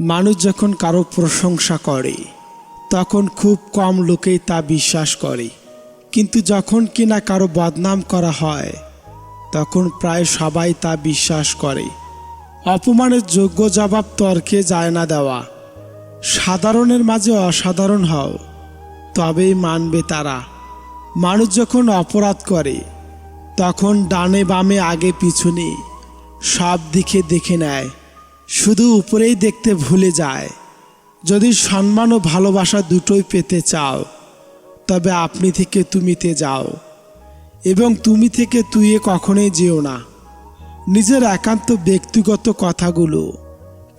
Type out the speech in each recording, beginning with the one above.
মানুষ যখন কারও প্রশংসা করে, তখন খুব কম লোকেই তা বিশ্বাস করে। কিন্তু যখন কিনা কারও বদনাম করা হয়, তখন প্রায় সবাই তা বিশ্বাস করে। অপমানের যোগ্য জবাব তর্কে যায় না দেওয়া। সাধারণের মাঝে অসাধারণ হও, তবেই মানবে তারা। মানুষ যখন অপরাধ করে, তখন ডানে বামে আগে পিছনে সব দিকে দেখে নেয়। শুধু উপরেই দেখতে ভুলে যায়। যদি সম্মান ও ভালোবাসা দুটোই পেতে চাও, তবে আপনি থেকে তুমিতে যাও এবং তুমি থেকে তুইয়ে কখনোই যেও না। নিজের একান্ত ব্যক্তিগত কথাগুলো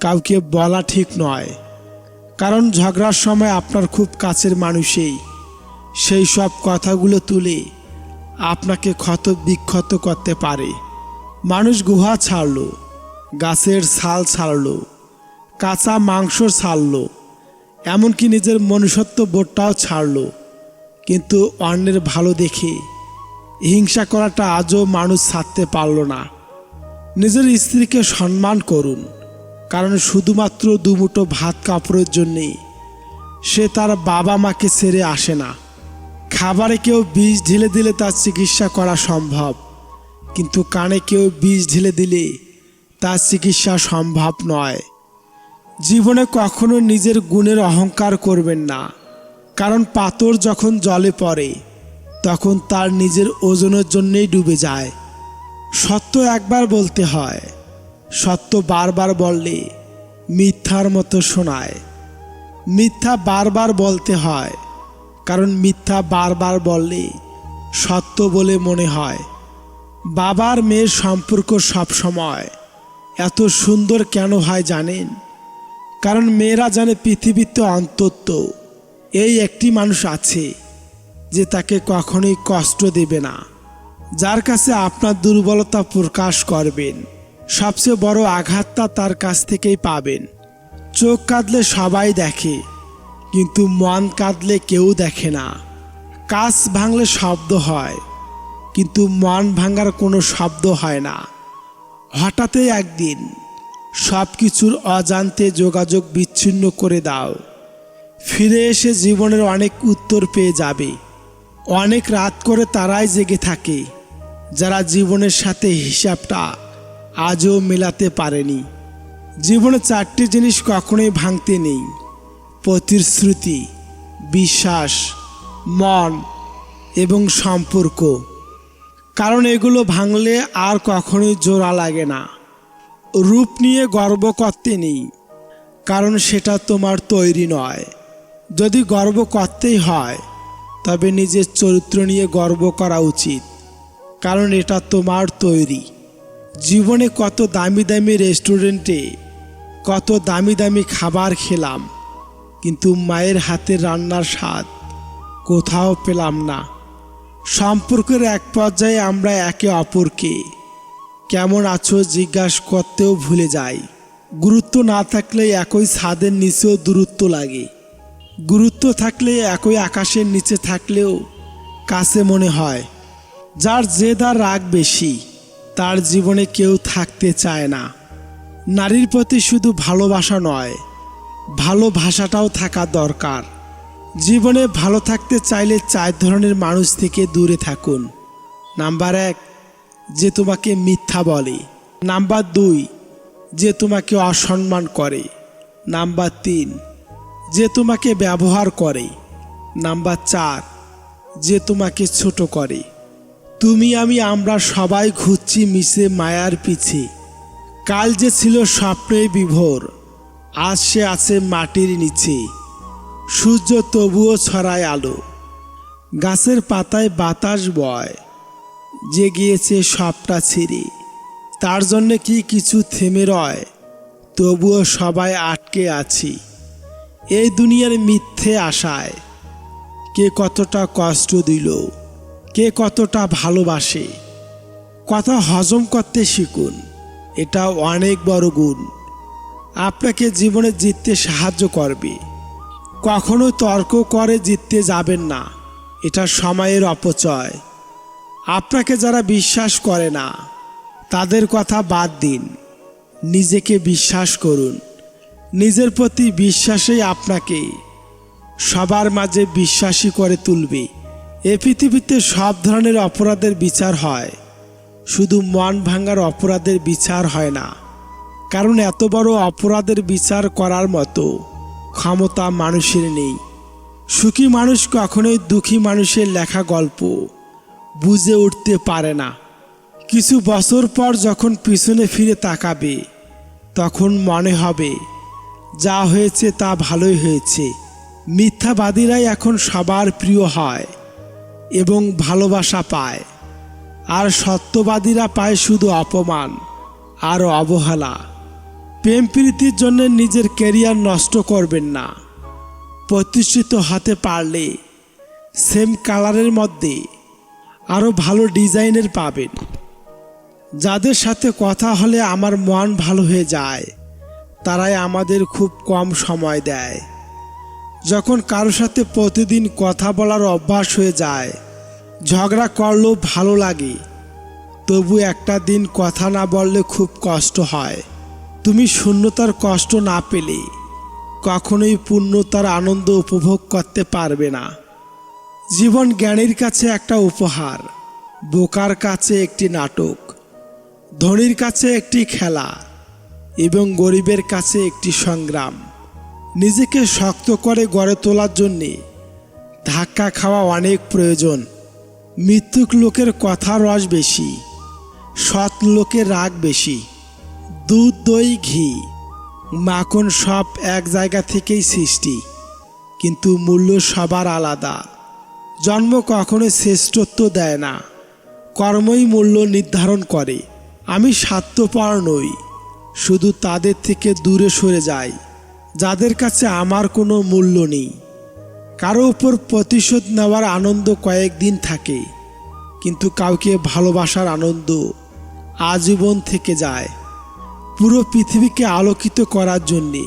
কাউকে বলা ঠিক নয়, কারণ ঝগড়ার সময় আপনার খুব কাছের মানুষেই। সেই সব কথাগুলো তুলে আপনাকে ক্ষত বিক্ষত করতে পারে। মানুষ গুহা ছাড়লো। গাছের ছাল ছাড়লো, কাঁচা মাংস ছাড়লো, এমনকি নিজের মনুষ্যত্ব বোধটাও ছাড়লো। কিন্তু অন্যের ভালো দেখে হিংসা করাটা আজও মানুষ ছাড়তে পারল না। নিজের স্ত্রীকে সম্মান করুন, কারণ শুধুমাত্র দুমুটো ভাত কাপড়ের জন্যেই সে তার বাবা মাকে ছেড়ে আসে না। খাবারে কেউ বীজ ঢেলে দিলে তার চিকিৎসা করা সম্ভব, কিন্তু কানে কেউ বীজ ঢেলে দিলে তার চিকিৎসা সম্ভব নয়। জীবনে কখনো নিজের গুণের অহংকার করবেন না। কারণ পাথর যখন জলে পড়ে, তখন তার নিজের ওজনের জন্যেই ডুবে যায়। সত্য একবার বলতে হয়, সত্য বারবার বললে মিথ্যার মতো শোনায়। মিথ্যা বারবার বলতে হয়, কারণ মিথ্যা বারবার বললে সত্য বলে মনে হয়। বাবার মেয়ের সম্পর্ক সবসময় এত সুন্দর কেন হয় জানেন? কারণ মেয়েরা জানে পৃথিবীতে অন্তত এই একটি মানুষ আছে যে তাকে কখনোই কষ্ট দেবে না, যার কাছে আপনার দুর্বলতা প্রকাশ করবেন, সবচেয়ে বড় আঘাতটা তার কাছ থেকেই পাবেন। চোখ কাঁদলে সবাই দেখে, কিন্তু মন কাঁদলে কেউ দেখে না। কাজ ভাঙলে শব্দ হয়, কিন্তু মন ভাঙার কোনো শব্দ হয় না। হঠাৎই একদিন সব কিছুর অজান্তে যোগাযোগ বিচ্ছিন্ন করে দাও। ফিরে এসে জীবনের অনেক উত্তর পেয়ে যাবে। অনেক রাত করে তারাই জেগে থাকে, যারা জীবনের সাথে হিসাবটা আজও মেলাতে পারেনি। জীবনে চারটি জিনিস কখনোই ভাঙতে নেই, প্রতিশ্রুতি, বিশ্বাস, মন এবং সম্পর্ক। কারণ এগুলো ভাঙলে আর কখনোই জোড়া লাগে না। রূপ নিয়ে গর্ব করতে নেই, কারণ সেটা তোমার তৈরি নয়। যদি গর্ব করতেই হয়, তবে নিজের চরিত্র নিয়ে গর্ব করা উচিত, কারণ এটা তোমার তৈরি। জীবনে কত দামি দামি রেস্টুরেন্টে, কত দামি দামি খাবার খেলাম, কিন্তু মায়ের হাতের রান্নার স্বাদ কোথাও পেলাম না। সম্পর্কের এক পর্যায়ে আমরা একে অপরকে কেমন আছো জিজ্ঞাসা করতেও ভুলে যাই। গুরুত্ব না থাকলে একই ছাদের নিচেও দূরত্ব লাগে। গুরুত্ব থাকলে একই আকাশের নিচে থাকলেও কাছে মনে হয়, যার জেদার রাগ বেশি, তার জীবনে কেউ থাকতে চায় না। নারীর প্রতি শুধু ভালোবাসা নয় ভালোবাসাটাও থাকা দরকার। জীবনে ভালো থাকতে চাইলে চার ধরনের মানুষ থেকে দূরে থাকুন। নাম্বার এক, যে তোমাকে মিথ্যা বলে। নাম্বার দুই, যে তোমাকে অসম্মান করে। নাম্বার তিন, যে তোমাকে ব্যবহার করে। নাম্বার চার, যে তোমাকে ছোট করে। তুমি, আমি, আমরা সবাই ঘুরছি মিশে মায়ার পিছে। কাল যে ছিল স্বপ্নে বিভোর, আজ সে আছে মাটির নিচে। সূর্য তবুও ছড়ায় আলো। গাছের পাতায় বাতাস বয়। যে গিয়েছে সবটা ছিঁড়ে। তার জন্যে কি কিছু থেমে রয়? তবুও সবাই আটকে আছি। এই দুনিয়ার মিথ্যে আশায়। কে কতটা কষ্ট দিল, কে কতটা ভালোবাসে। কথা হজম করতে শিখুন, এটা অনেক বড় গুণ। আপনাকে জীবনে জিততে সাহায্য করবে। কখনো তর্ক করে জিততে যাবেন না। এটা সময়ের অপচয়। আপনাকে যারা বিশ্বাস করে না, তাদের কথা বাদ দিন। নিজেকে বিশ্বাস করুন। নিজের প্রতি বিশ্বাসেই আপনাকে সবার মাঝে বিশ্বাসী করে তুলবে। এ পৃথিবীতে সব ধরনের অপরাধের বিচার হয়। শুধু মন ভাঙার অপরাধের বিচার হয় না। কারণ এত বড় অপরাধের বিচার করার মতো ক্ষমতা মানুষের নেই। সুখী মানুষ কখনোই দুঃখী মানুষের লেখা গল্প বুঝে উঠতে পারে না। কিছু বছর পর যখন পিছনে ফিরে তাকাবে, তখন মনে হবে, যা হয়েছে তা ভালোই হয়েছে। মিথ্যাবাদীরাই এখন সবার প্রিয় হয় এবং ভালোবাসা পায়। আর সত্যবাদীরা পায় শুধু অপমান আর অবহেলা। প্রেম প্রীতির জন্য নিজের ক্যারিয়ার নষ্ট করবেন না। প্রতিষ্ঠিত হতে পারলে সেম কালারের মধ্যে আরও ভালো ডিজাইনের পাবেন। যাদের সাথে কথা হলে আমার মন ভালো হয়ে যায়, তারাই আমাদের খুব কম সময় দেয়। যখন কারোর সাথে প্রতিদিন কথা বলার অভ্যাস হয়ে যায়, ঝগড়া করলেও ভালো লাগে। তবু একটা দিন কথা না বললে খুব কষ্ট হয়। তুমি শূন্যতার কষ্ট না পেলে কখনোই পূর্ণতার আনন্দ উপভোগ করতে পারবে না। জীবন জ্ঞানীর কাছে একটা উপহার, বোকার কাছে একটি নাটক, ধনীর কাছে একটি খেলা এবং গরিবের কাছে একটি সংগ্রাম। নিজেকে শক্ত করে গড়ে তোলার জন্যে ধাক্কা খাওয়া অনেক প্রয়োজন। মৃত্যুক লোকের কথা রস বেশি, সৎ লোকের রাগ বেশি। দুধ, দই, ঘি। মাখন সব এক জায়গা থেকেই সৃষ্টি, কিন্তু মূল্য সবার আলাদা। জন্ম কখনো শ্রেষ্ঠত্ব দেয় না, কর্মই মূল্য নির্ধারণ করে। আমি স্বার্থপর নই, শুধু তাদের থেকে দূরে সরে যাই, যাদের কাছে আমার কোনো মূল্য নেই। কারও উপর প্রতিশোধ নেওয়ার আনন্দ কয়েকদিন থাকে, কিন্তু কাউকে ভালোবাসার আনন্দ আজীবন থেকে যায়। পুরো পৃথিবীকে আলোকিত করার জন্যে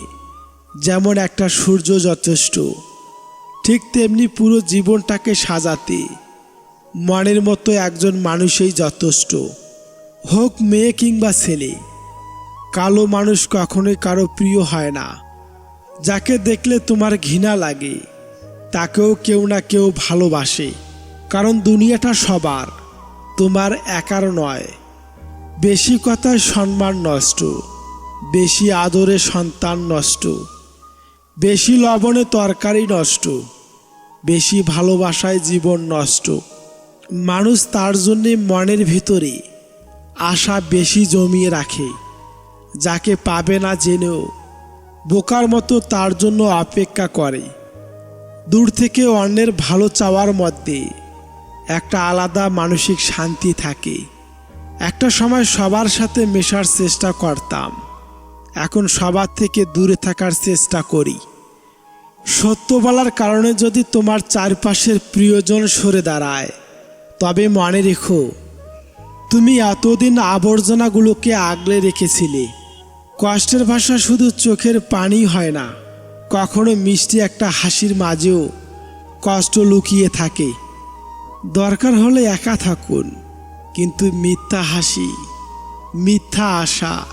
যেমন একটা সূর্য যথেষ্ট, ঠিক তেমনি পুরো জীবনটাকে সাজাতে মনের মতো একজন মানুষই যথেষ্ট। হোক মেয়ে কিংবা ছেলে, কালো মানুষ কখনোই কারও প্রিয় হয় না। যাকে দেখলে তোমার ঘৃণা লাগে, তাকেও কেউ না কেউ ভালোবাসে, কারণ দুনিয়াটা সবার, তোমার একার নয়। বেশি কথায় সম্মান নষ্ট, বেশি আদরে সন্তান নষ্ট, বেশি লবণে তরকারি নষ্ট, বেশি ভালোবাসায় জীবন নষ্ট। মানুষ তার জন্যে মনের ভিতরে আশা বেশি জমিয়ে রাখে, যাকে পাবে না জেনেও বোকার মতো তার জন্য অপেক্ষা করে। দূর থেকে অন্যের ভালো চাওয়ার মধ্যে একটা আলাদা মানসিক শান্তি থাকে। একটা সময় সবার সাথে মেশার চেষ্টা করতাম। এখন সবার থেকে দূরে থাকার চেষ্টা করি। সত্য বলার কারণে যদি তোমার চারপাশের প্রিয়জন সরে দাঁড়ায়, তবে মনে রেখো, তুমি এতদিন আবর্জনাগুলোকে আগলে রেখেছিলে। কষ্টের ভাষা শুধু চোখের পানি হয় না, কখনো মিষ্টি একটা হাসির মাঝেও কষ্ট লুকিয়ে থাকে। দরকার হলে একা থাকুন। কিন্তু মিথ্যা হাসি, মিথ্যা আশা,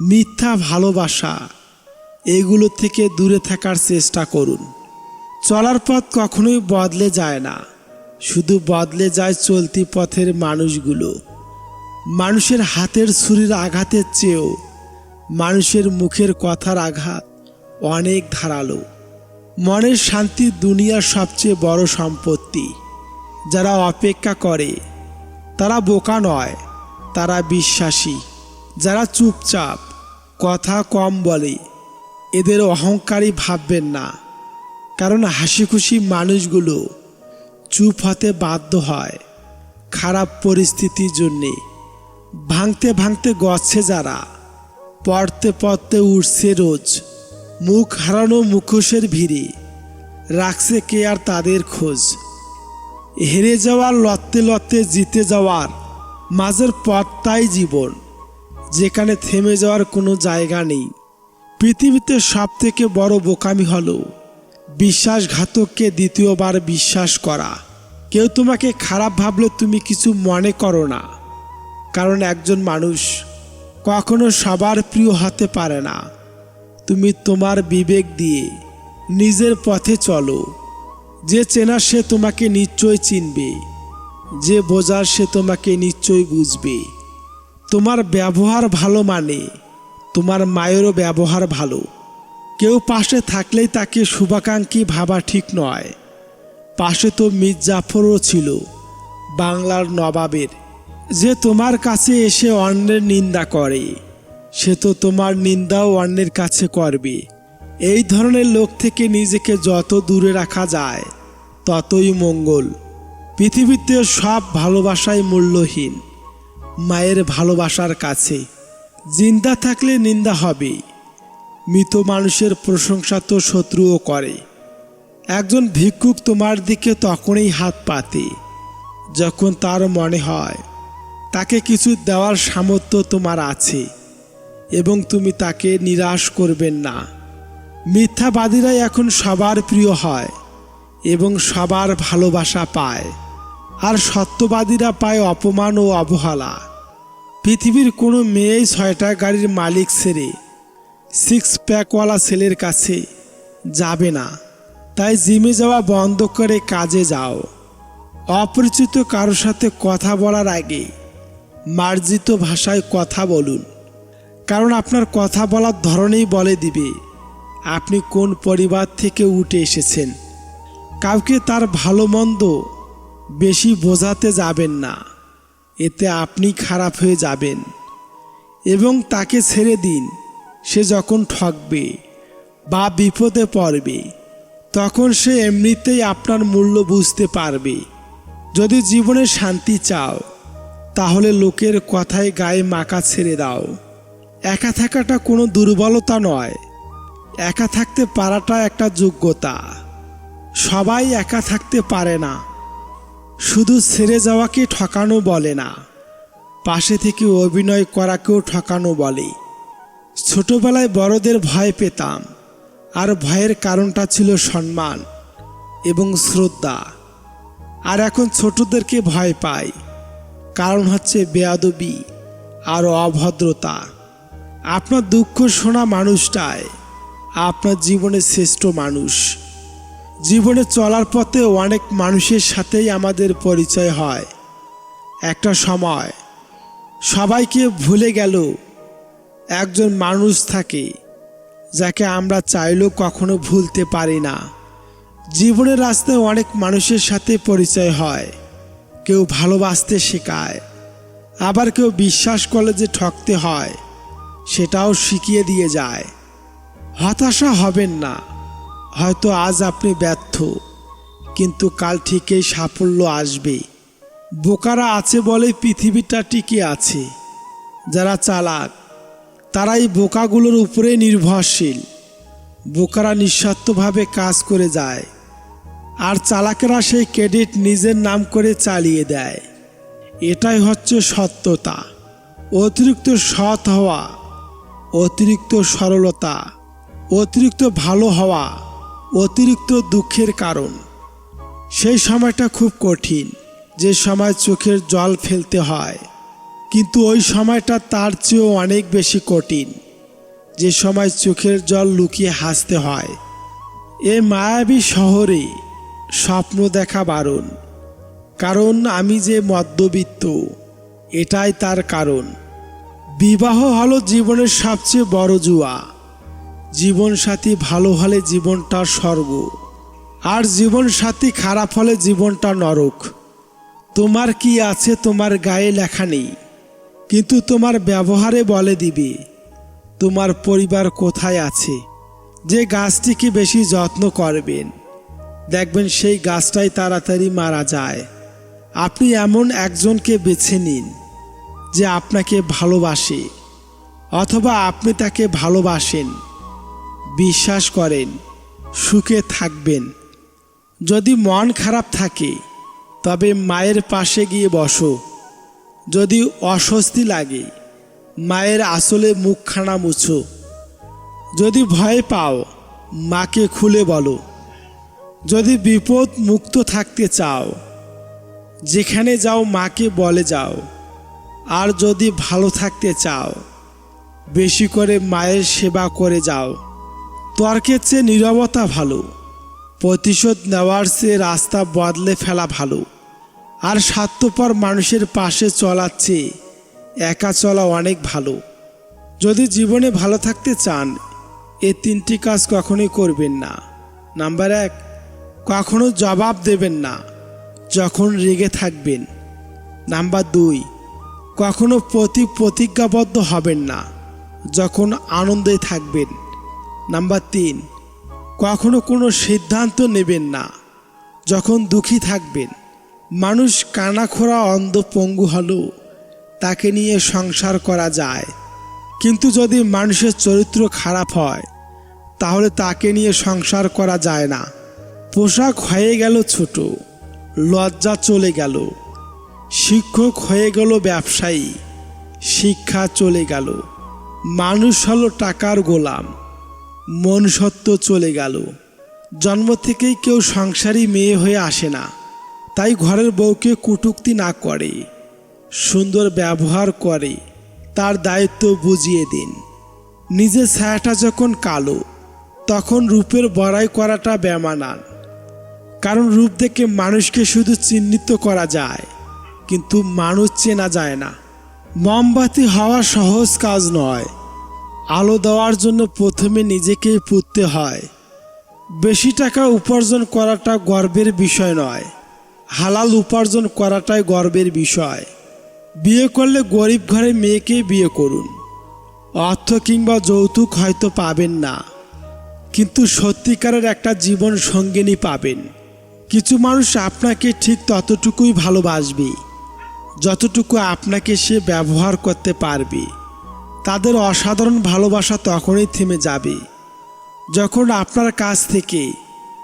মিথ্যা ভালোবাসা, এগুলো থেকে দূরে থাকার চেষ্টা করুন। চলার পথ কখনোই বদলে যায় না। শুধু বদলে যায় চলতি পথের মানুষগুলো। মানুষের হাতের ছুরির আঘাতের চেয়েও মানুষের মুখের কথার আঘাত অনেক ধারালো। মনের শান্তি দুনিয়ার সবচেয়ে বড় সম্পত্তি। যারা অপেক্ষা করে তারা বোকা নয়, তারা বিশ্বাসী। যারা চুপচাপ, কথা কম বলে, এদের অহংকারী ভাববেন না। কারণ হাসি খুশি মানুষগুলো চুপ হতে বাধ্য হয় খারাপ পরিস্থিতির জন্যে। ভাঙতে ভাঙতে গছে যারা, পড়তে পড়তে উঠছে রোজ, মুখ হারানো মুখোশের ভিড়ে, রাখছে কে আর তাদের খোঁজ। হেরে যাওয়ার লড়তে লড়তে জিতে যাওয়ার মাঝের পথটাই জীবন, যেখানে থেমে যাওয়ার কোনো জায়গা নেই। পৃথিবীতে সব থেকে বড় বোকামি হলো বিশ্বাসঘাতককে দ্বিতীয়বার বিশ্বাস করা। কেউ তোমাকে খারাপ ভাবলে তুমি কিছু মনে করো না, কারণ একজন মানুষ কখনো সবার প্রিয় হতে পারে না। তুমি তোমার বিবেক দিয়ে নিজের পথে চলো, যে চেনা সে তোমাকে নিশ্চয় চিনবে। যে বোঝার সে তোমাকে নিশ্চয়ই বুঝবে। তোমার ব্যবহার ভালো মানে তোমার মায়েরও ব্যবহার ভালো। কেউ পাশে থাকলেই তাকে শুভাকাঙ্ক্ষী ভাবা ঠিক নয়। পাশে তো মির্জাফরও ছিল, বাংলার নবাবের। যে তোমার কাছে এসে অন্যের নিন্দা করে, সে তো তোমার নিন্দাও অন্যের কাছে করবে। এই ধরনের লোক থেকে নিজেকে যত দূরে রাখা যায়, ততই মঙ্গল। পৃথিবীতে সব ভালোবাসাই মূল্যহীন, মায়ের ভালোবাসার কাছে। জিন্দা থাকলে নিন্দা হবে মৃত মানুষের প্রশংসা তো শত্রুও করে। একজন ভিক্ষুক তোমার দিকে তখনই হাত পাতে, যখন তার মনে হয়, তাকে কিছু দেওয়ার সামর্থ্য তোমার আছে এবং তুমি তাকে নিরাশ করবেন না। মিথ্যাবাদীরাই এখন সবার প্রিয় হয় এবং সবার ভালোবাসা পায়। আর সত্যবাদীরা পায় অপমান ও অবহেলা। পৃথিবীর কোনো মেয়েই ছয়টা গাড়ির মালিক ছেড়ে সিক্স প্যাকওয়ালা ছেলের কাছে যাবে না। তাই জিমে যাওয়া বন্ধ করে কাজে যাও। অপরিচিত কারোর সাথে কথা বলার আগে মার্জিত ভাষায় কথা বলুন। কারণ আপনার কথা বলার ধরনেই বলে দিবে, আপনি কোন পরিবার থেকে উঠে এসেছেন। কাউকে তার ভালো মন্দ বেশি বোঝাতে যাবেন না। এতে আপনি খারাপ হয়ে যাবেন। এবং তাকে ছেড়ে দিন। সে যখন ঠকবে বা বিপদে পড়বে, তখন সে এমনিতেই আপনার মূল্য বুঝতে পারবে। যদি জীবনে শান্তি চাও, তাহলে লোকের কথায় গায়ে মাকা ছেড়ে দাও। একা থাকাটা কোনো দুর্বলতা নয়। একা থাকতে পারাটা একটা যোগ্যতা। সবাই একা থাকতে পারে না। শুধু ছেড়ে যাওয়াকে ঠকানো বলে না, পাশে থেকে অভিনয় করাকেও ঠকানো বলে। ছোটবেলায় বড়দের ভয় পেতাম, আর ভয়ের কারণটা ছিল সম্মান এবং শ্রদ্ধা। আর এখন ছোটদেরকে ভয় পাই, কারণ হচ্ছে বেয়াদবি আর অভদ্রতা। আপনার দুঃখ শোনা মানুষটাই, আপনার জীবনের শ্রেষ্ঠ মানুষ। জীবনে চলার পথে অনেক মানুষের সাথেই আমাদের পরিচয় হয়। একটা সময় সবাইকে ভুলে গেল একজন মানুষ থাকে, যাকে আমরা চাইলেও কখনো ভুলতে পারি না। জীবনের রাস্তায় অনেক মানুষের সাথে পরিচয় হয়। কেউ ভালোবাসতে শেখায়, আবার কেউ বিশ্বাস করলে যে ঠকতে হয়, সেটাও শিখিয়ে দিয়ে যায়। হতাশা হবেন না। হয়তো আজ আপনি ব্যর্থ, কিন্তু কাল ঠিকই সাফল্য আসবে। বোকারা আছে বলে পৃথিবীটা টিকে আছে। যারা চালাক, তারাই বোকাগুলোর উপরে নির্ভরশীল। বোকারা নিঃস্বার্থভাবে কাজ করে যায়, আর চালাকেরা সেই ক্রেডিট নিজের নাম করে চালিয়ে দেয়। এটাই হচ্ছে সত্যতা। অতিরিক্ত সৎ হওয়া, অতিরিক্ত সরলতা, অতিরিক্ত ভালো হওয়া। অতিরিক্ত দুঃখের কারণ। সেই সময়টা খুব কঠিন, যে সময় চোখের জল ফেলতে হয়। কিন্তু ওই সময়টা তার চেয়েও অনেক বেশি কঠিন, যে সময় চোখের জল লুকিয়ে হাসতে হয়। এ মায়াবী শহরে স্বপ্ন দেখা বারণ, কারণ আমি যে মধ্যবিত্ত, এটাই তার কারণ। বিবাহ হলো জীবনের সবচেয়ে বড় জুয়া। জীবনসাথী ভালো হলে জীবনটা স্বর্গ, আর জীবনসাথী খারাপ হলে জীবনটা নরক। তোমার কি আছে তোমার গায়ে লেখা নেই, কিন্তু তোমার ব্যবহারে বলে দিবে, তোমার পরিবার কোথায় আছে, যে গাছটিকে বেশি যত্ন করবেন। দেখবেন সেই গাছটাই তাড়াতাড়ি মারা যায়। আপনি এমন একজনকে বেছে নিন, যে আপনাকে ভালোবাসে, অথবা আপনি তাকে ভালোবাসেন। বিশ্বাস করেন, সুখে থাকবেন। যদি মন খারাপ থাকে, তবে মায়ের পাশে গিয়ে বসো। যদি অস্বস্তি লাগে, মায়ের আসলে মুখখানা মুছো। যদি ভয় পাও, মাকে খুলে বলো। যদি বিপদ মুক্ত থাকতে চাও, যেখানে যাও মাকে বলে যাও। আর যদি ভালো থাকতে চাও, বেশি করে মায়ের সেবা করে যাও। তর্কের চেয়ে নীরবতা ভালো। প্রতিশোধ নেওয়ার চেয়ে রাস্তা বদলে ফেলা ভালো। আর স্বার্থপর মানুষের পাশে চলার চেয়ে একা চলা অনেক ভালো। যদি জীবনে ভালো থাকতে চান, এ তিনটি কাজ কখনোই করবেন না। নাম্বার এক, কখনো জবাব দেবেন না যখন রেগে থাকবেন। নাম্বার দুই, কখনো প্রতি প্রতিজ্ঞাবদ্ধ হবেন না যখন আনন্দে থাকবেন। নাম্বার তিন, কখনো কোনো সিদ্ধান্ত নেবেন না। যখন দুঃখী থাকবেন, মানুষ কানাখোরা অন্ধ পঙ্গু হলেও তাকে নিয়ে সংসার করা যায়। কিন্তু যদি মানুষের চরিত্র খারাপ হয়, তাহলে তাকে নিয়ে সংসার করা যায় না। পোশাক হয়ে গেল ছোট, লজ্জা চলে গেল। শিক্ষক হয়ে গেল ব্যবসায়ী, শিক্ষা চলে গেল। মানুষ হলো টাকার গোলাম। মন সত্য চলে গেল। জন্ম থেকেই কেউ সংসারী মেয়ে হয়ে আসে না। তাই ঘরের বউকে কুটুক্তি না করে। সুন্দর ব্যবহার করে। তার দায়িত্ব বুঝিয়ে দিন। নিজের ছায়াটা যখন কালো, তখন রূপের বড়াই করাটা বেমানান। কারণ রূপ দেখে মানুষকে শুধু চিহ্নিত করা যায়, কিন্তু মানুষ চেনা যায় না। মোমবাতি হওয়া সহজ কাজ নয়। আলো দেওয়ার জন্য প্রথমে নিজেকেই পুততে হয়। বেশি টাকা উপার্জন করাটা গর্বের বিষয় নয়। হালাল উপার্জন করাটাই গর্বের বিষয়। বিয়ে করলে গরিব ঘরে মেয়েকে বিয়ে করুন। অর্থ কিংবা যৌতুক হয়তো পাবেন না। কিন্তু সত্যিকারের একটা জীবন সঙ্গিনী পাবেন। কিছু মানুষ আপনাকে ঠিক ততটুকুই ভালোবাসবে, যতটুকু আপনাকে সে ব্যবহার করতে পারবে। তাদের অসাধারণ ভালোবাসা তখনই থেমে যাবে। যখন আপনার কাছ থেকে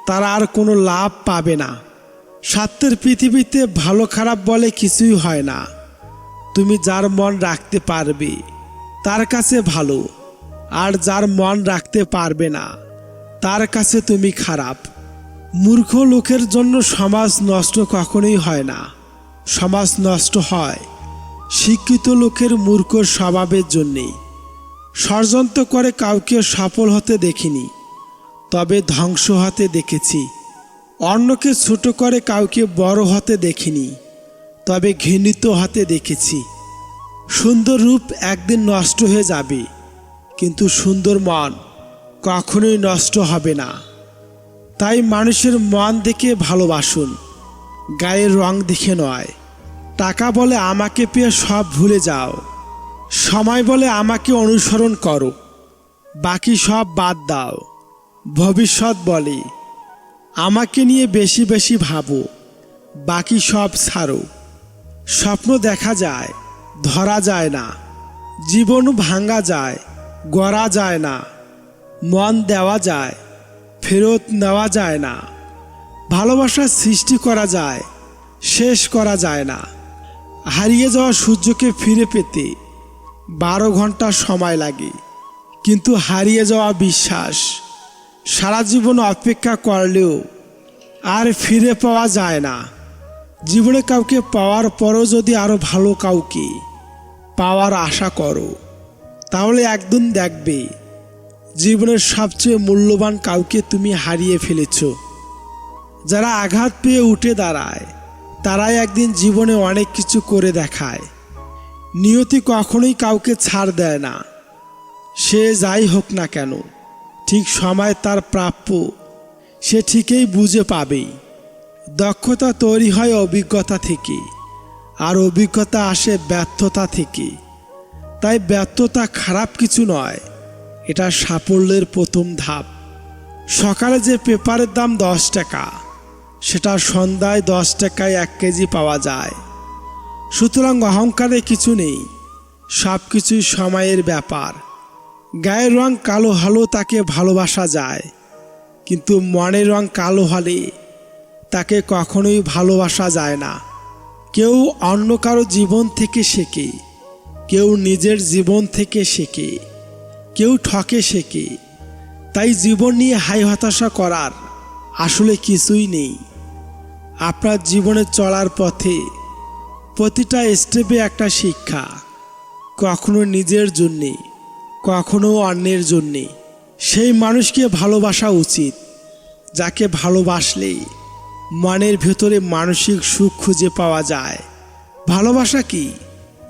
তারা আর কোনো লাভ পাবে না। স্বার্থের পৃথিবীতে ভালো খারাপ বলে কিছুই হয় না। তুমি যার মন রাখতে পারবে, তার কাছে ভালো। আর যার মন রাখতে পারবে না, তার কাছে তুমি খারাপ। মূর্খ লোকের জন্য সমাজ নষ্ট কখনোই হয় না। সমাজ নষ্ট হয়। শিক্ষিত লোকের মূর্খ স্বভাবের জন্যেই। ষড়যন্ত্র করে কাউকে সফল হতে দেখিনি, তবে ধ্বংস হতে দেখেছি। অন্যকে ছোট করে কাউকে বড় হতে দেখিনি, তবে ঘৃণিত হতে দেখেছি। সুন্দর রূপ একদিন নষ্ট হয়ে যাবে, কিন্তু সুন্দর মন কখনোই নষ্ট হবে না। তাই মানুষের মন দেখে ভালোবাসুন, গায়ের রং দেখে নয়। টাকা বলে আমাকে পেয়ে সব ভুলে যাও। সময় বলে আমাকে অনুসরণ করো। বাকি সব বাদ দাও। ভবিষ্যৎ বলে, আমাকে নিয়ে বেশি বেশি ভাবো। বাকি সব ছাড়ো। স্বপ্ন দেখা যায়, ধরা যায় না। জীবন ভাঙ্গা যায়, গড়া যায় না। মন দেওয়া যায়, ফেরত নেওয়া যায় না। ভালোবাসার সৃষ্টি করা যায়, শেষ করা যায় না। হারিয়ে যাওয়া সূর্যকে ফিরে পেতে বারো ঘণ্টা সময় লাগে। কিন্তু হারিয়ে যাওয়া বিশ্বাস সারা জীবন অপেক্ষা করলেও আর ফিরে পাওয়া যায় না। জীবনে কাউকে পাওয়ার পরও যদি আরও ভালো কাউকে পাওয়ার আশা করো, তাহলে একদিন দেখবে জীবনের সবচেয়ে মূল্যবান কাউকে তুমি হারিয়ে ফেলেছ। যারা আঘাত পেয়ে উঠে দাঁড়ায় তারাই একদিন জীবনে অনেক কিছু করে দেখায়। নিয়তি কখনোই কাউকে ছাড় দেয় না। সে যাই হোক না কেন, ঠিক সময় তার প্রাপ্য, সে ঠিকই বুঝে পাবেই। দক্ষতা তৈরি হয় অভিজ্ঞতা থেকে, আর অভিজ্ঞতা আসে ব্যর্থতা থেকে। তাই ব্যর্থতা খারাপ কিছু নয়, এটা সাফল্যের প্রথম ধাপ। সকালে যে পেপারের দাম দশ টাকা সেটা সন্ধ্যায় দশ টাকায় এক কেজি পাওয়া যায়। সুতরাং অহংকারে কিছু নেই, সব কিছুই সময়ের ব্যাপার। গায়ের রং কালো হলেও তাকে ভালোবাসা যায়, কিন্তু মনের রং কালো হলে তাকে কখনোই ভালোবাসা যায় না। কেউ অন্য কারও জীবন থেকে শেখে, কেউ নিজের জীবন থেকে শেখে, কেউ ঠকে শেখে, তাই জীবন নিয়ে হাই হতাশা করার আসলে কিছুই নেই। আপনার জীবনে চলার পথে প্রতিটা স্টেপে একটা শিক্ষা, কখনো নিজের জন্যে, কখনো অন্যের জন্যে। সেই মানুষকে ভালোবাসা উচিত, যাকে ভালোবাসলে মনের ভেতরে মানসিক সুখ খুঁজে পাওয়া যায়। ভালোবাসা কি?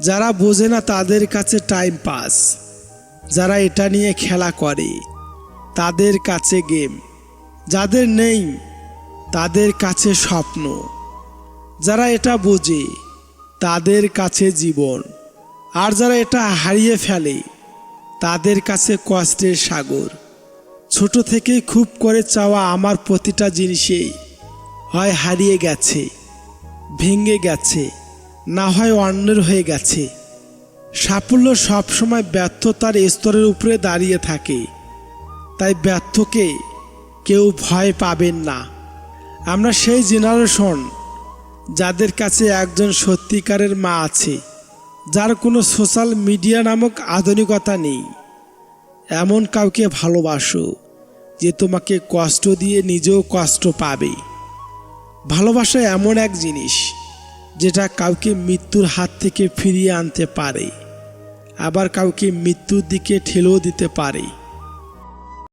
যারা বোঝে না তাদের কাছে টাইম পাস যারা এটা নিয়ে খেলা করে, তাদের কাছে গেম যাদের নেই, তাদের কাছে স্বপ্ন। যারা এটা বোঝে, তাদের কাছে জীবন। আর যারা এটা হারিয়ে ফেলে, তাদের কাছে কষ্টের সাগর। ছোট থেকে খুব করে চাওয়া আমার প্রতিটা জিনিসেই হয় হারিয়ে গেছে, ভেঙে গেছে, না হয় অন্যের হয়ে গেছে। সাফল্য সবসময় ব্যর্থতার স্তরের উপরে দাঁড়িয়ে থাকে। তাই ব্যর্থকে কেউ ভয় পাবেন না। আমরা সেই জেনারেশন যাদের কাছে একজন সত্যিকারের মা আছে, যার কোনো সোশ্যাল মিডিয়া নামক আধুনিকতা নেই। এমন কাউকে ভালোবাসো যে তোমাকে কষ্ট দিয়ে নিজেও কষ্ট পাবে। ভালোবাসা এমন এক জিনিস যেটা কাউকে মৃত্যুর হাত থেকে ফিরিয়ে আনতে পারে, আবার কাউকে মৃত্যুর দিকে ঠেলেও দিতে পারে।